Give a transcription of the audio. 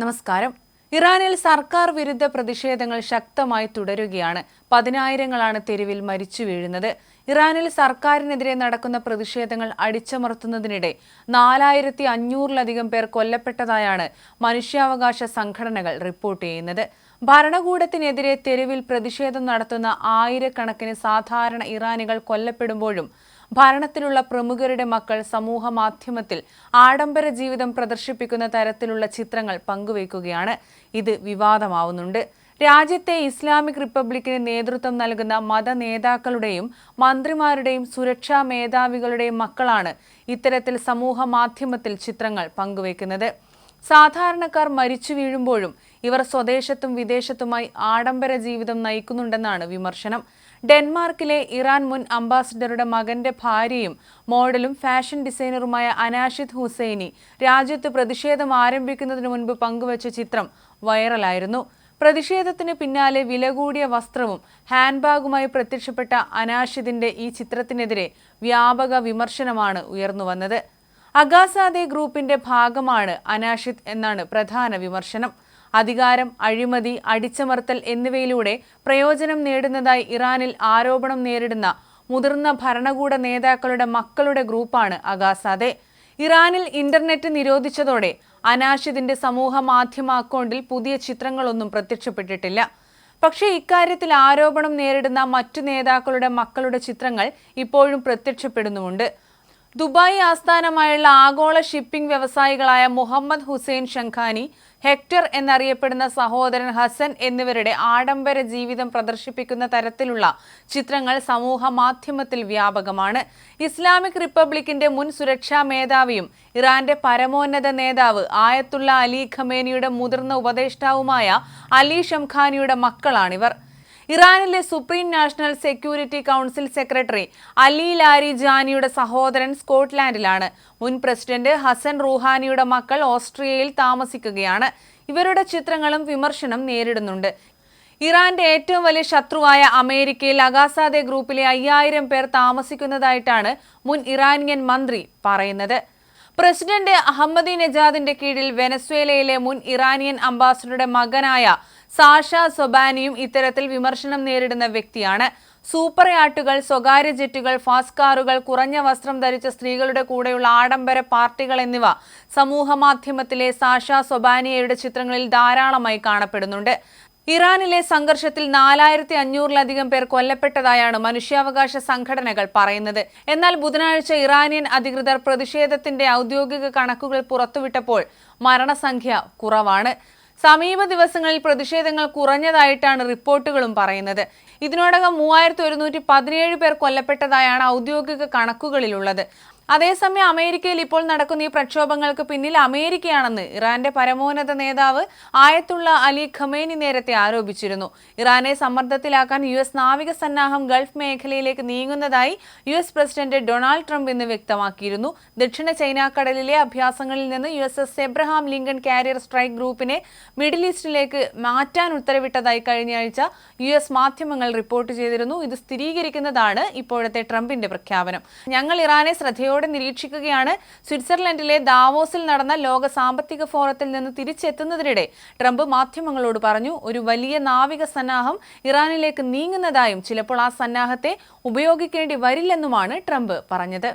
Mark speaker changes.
Speaker 1: നമസ്കാരം. ഇറാനിൽ സർക്കാർ വിരുദ്ധ പ്രതിഷേധങ്ങൾ ശക്തമായി തുടരുകയാണ്. പതിനായിരങ്ങളാണ് തെരുവിൽ മരിച്ചു വീഴുന്നത്. ഇറാനിൽ സർക്കാരിനെതിരെ നടക്കുന്ന പ്രതിഷേധങ്ങൾ അടിച്ചമർത്തുന്നതിനിടെ നാലായിരത്തി അഞ്ഞൂറിലധികം പേർ കൊല്ലപ്പെട്ടതായാണ് മനുഷ്യാവകാശ സംഘടനകൾ റിപ്പോർട്ട് ചെയ്യുന്നത്. ഭരണകൂടത്തിനെതിരെ തെരുവിൽ പ്രതിഷേധം നടത്തുന്ന ആയിരക്കണക്കിന് സാധാരണ ഇറാനികൾ കൊല്ലപ്പെടുമ്പോഴും ഭരണത്തിലുള്ള പ്രമുഖരുടെ മക്കൾ സമൂഹ മാധ്യമത്തിൽ ആഡംബര ജീവിതം പ്രദർശിപ്പിക്കുന്ന തരത്തിലുള്ള ചിത്രങ്ങൾ പങ്കുവയ്ക്കുകയാണ്. ഇത് വിവാദമാവുന്നുണ്ട്. രാജ്യത്തെ ഇസ്ലാമിക് റിപ്പബ്ലിക്കിന് നേതൃത്വം നൽകുന്ന മത നേതാക്കളുടെയും മന്ത്രിമാരുടെയും സുരക്ഷാ മേധാവികളുടെയും മക്കളാണ് ഇത്തരത്തിൽ സമൂഹ മാധ്യമത്തിൽ ചിത്രങ്ങൾ പങ്കുവയ്ക്കുന്നത്. സാധാരണക്കാർ മരിച്ചു വീഴുമ്പോഴും ഇവർ സ്വദേശത്തും വിദേശത്തുമായി ആഡംബര ജീവിതം നയിക്കുന്നുണ്ടെന്നാണ് വിമർശനം. ഡെൻമാർക്കിലെ ഇറാൻ മുൻ അംബാസിഡറുടെ മകന്റെ ഭാര്യയും മോഡലും ഫാഷൻ ഡിസൈനറുമായ അനാഷിദ് ഹുസൈനി രാജ്യത്ത് പ്രതിഷേധം ആരംഭിക്കുന്നതിനു മുൻപ് പങ്കുവച്ച ചിത്രം വൈറലായിരുന്നു. പ്രതിഷേധത്തിന് പിന്നാലെ വില കൂടിയ വസ്ത്രവും ഹാൻഡ്ബാഗുമായി പ്രത്യക്ഷപ്പെട്ട അനാഷിദിന്റെ ഈ ചിത്രത്തിനെതിരെ വ്യാപക വിമർശനമാണ് ഉയർന്നുവന്നത് അഗാസാദെ ഗ്രൂപ്പിന്റെ ഭാഗമാണ് അനാഷിദ് എന്നാണ് പ്രധാന വിമർശനം. അധികാരം അഴിമതി അടിച്ചമർത്തൽ എന്നിവയിലൂടെ പ്രയോജനം നേടുന്നതായി ഇറാനിൽ ആരോപണം നേരിടുന്ന മുതിർന്ന ഭരണകൂട നേതാക്കളുടെ മക്കളുടെ ഗ്രൂപ്പാണ് അഗാസാദെ ഇറാനിൽ ഇന്റർനെറ്റ് നിരോധിച്ചതോടെ അനാഷിദിന്റെ സമൂഹ മാധ്യമ അക്കൗണ്ടിൽ പുതിയ ചിത്രങ്ങളൊന്നും പ്രത്യക്ഷപ്പെട്ടിട്ടില്ല. പക്ഷേ ഇക്കാര്യത്തിൽ ആരോപണം നേരിടുന്ന മറ്റു നേതാക്കളുടെ മക്കളുടെ ചിത്രങ്ങൾ ഇപ്പോഴും പ്രത്യക്ഷപ്പെടുന്നുമുണ്ട്. ദുബായ് ആസ്ഥാനമായുള്ള ആഗോള ഷിപ്പിംഗ് വ്യവസായികളായ മുഹമ്മദ് ഹുസൈൻ ഷംഖാനി ഹെക്ടർ എന്നറിയപ്പെടുന്ന സഹോദരൻ ഹസൻ എന്നിവരുടെ ആഡംബര ജീവിതം പ്രദർശിപ്പിക്കുന്ന തരത്തിലുള്ള ചിത്രങ്ങൾ സമൂഹ മാധ്യമത്തിൽ വ്യാപകമാണ്. ഇസ്ലാമിക് റിപ്പബ്ലിക്കിന്റെ മുൻ സുരക്ഷാ മേധാവിയും ഇറാന്റെ പരമോന്നത നേതാവ് ആയത്തുള്ള അലി ഖമേനിയുടെ മുതിർന്ന ഉപദേഷ്ടാവുമായ അലി ഷംഖാനിയുടെ മക്കളാണിവർ. ഇറാനിലെ Supreme National Security Council secretary Ali Larry ജാനിയുടെ സഹോദരൻ സ്കോട്ട്ലാൻഡിലാണ്. മുൻ പ്രസിഡന്റ് ഹസൻ റൂഹാനിയുടെ മക്കൾ ഓസ്ട്രിയയിൽ താമസിക്കുകയാണ്. ഇവരുടെ ചിത്രങ്ങളും വിമർശനം നേരിടുന്നുണ്ട്. ഇറാന്റെ ഏറ്റവും വലിയ ശത്രുവായ അമേരിക്കയിൽ അഗാസാദെ ഗ്രൂപ്പിലെ അയ്യായിരം പേർ താമസിക്കുന്നതായിട്ടാണ് മുൻ ഇറാനിയൻ മന്ത്രി പറയുന്നത്. പ്രസിഡന്റ് അഹമ്മദി നജാദിന്റെ കീഴിൽ വെനസ്വേലയിലെ മുൻ ഇറാനിയൻ അംബാസഡറുടെ മകനായ സാഷ സൊബാനിയും ഇത്തരത്തിൽ വിമർശനം നേരിടുന്ന വ്യക്തിയാണ്. സൂപ്പർ യാട്ടുകൾ സ്വകാര്യ ജെറ്റുകൾ ഫാസ്കാറുകൾ കാറുകൾ കുറഞ്ഞ വസ്ത്രം ധരിച്ച സ്ത്രീകളുടെ കൂടെയുള്ള ആഡംബര പാർട്ടികൾ എന്നിവ സമൂഹ മാധ്യമത്തിലെ സാഷ സൊബാനിയയുടെ ചിത്രങ്ങളിൽ ധാരാളമായി കാണപ്പെടുന്നുണ്ട്. ഇറാനിലെ സംഘർഷത്തിൽ നാലായിരത്തി അഞ്ഞൂറിലധികം പേർ കൊല്ലപ്പെട്ടതായാണ് മനുഷ്യാവകാശ സംഘടനകൾ പറയുന്നത്. എന്നാൽ ബുധനാഴ്ച ഇറാനിയൻ അധികൃതർ പ്രതിഷേധത്തിന്റെ ഔദ്യോഗിക കണക്കുകൾ പുറത്തുവിട്ടപ്പോൾ മരണസംഖ്യ കുറവാണ്. സമീപ ദിവസങ്ങളിൽ പ്രതിഷേധങ്ങൾ കുറഞ്ഞതായിട്ടാണ് റിപ്പോർട്ടുകളും പറയുന്നത്. ഇതിനോടകം മൂവായിരത്തി ഒരുന്നൂറ്റി പതിനേഴ് പേർ കൊല്ലപ്പെട്ടതായാണ് ഔദ്യോഗിക കണക്കുകളിലുള്ളത്. അതേസമയം അമേരിക്കയിൽ ഇപ്പോൾ നടക്കുന്ന ഈ പ്രക്ഷോഭങ്ങൾക്ക് പിന്നിൽ അമേരിക്കയാണെന്ന് ഇറാന്റെ പരമോന്നത നേതാവ് ആയത്തുള്ള അലി ഖമേനി നേരത്തെ ആരോപിച്ചിരുന്നു. ഇറാനെ സമ്മർദ്ദത്തിലാക്കാൻ യു എസ് നാവിക സന്നാഹം ഗൾഫ് മേഖലയിലേക്ക് നീങ്ങുന്നതായി U S president Donald Trump ഇന്ന് വ്യക്തമാക്കിയിരുന്നു. ദക്ഷിണ ചൈന കടലിലെ അഭ്യാസങ്ങളിൽ നിന്ന് U S S Abraham Lincoln carrier strike ഗ്രൂപ്പിനെ മിഡിൽ ഈസ്റ്റിലേക്ക് മാറ്റാൻ ഉത്തരവിട്ടതായി കഴിഞ്ഞയാഴ്ച യു എസ് മാധ്യമങ്ങൾ റിപ്പോർട്ട് ചെയ്തിരുന്നു. ഇത് സ്ഥിരീകരിക്കുന്നതാണ് ഇപ്പോഴത്തെ ട്രംപിന്റെ പ്രഖ്യാപനം. ഞങ്ങൾ ഇറാനെ ശ്രദ്ധയോടെ ശ്രദ്ധയോടെ നിരീക്ഷിക്കുകയാണ്. സ്വിറ്റ്സർലൻഡിലെ ദാവോസിൽ നടന്ന ലോക സാമ്പത്തിക ഫോറത്തിൽ നിന്ന് തിരിച്ചെത്തുന്നതിനിടെ ട്രംപ് മാധ്യമങ്ങളോട് പറഞ്ഞു ഒരു വലിയ നാവിക സന്നാഹം ഇറാനിലേക്ക് നീങ്ങുന്നതായും ചിലപ്പോൾ ആ സന്നാഹത്തെ ഉപയോഗിക്കേണ്ടി വരില്ലെന്നുമാണ് ട്രംപ് പറഞ്ഞത്.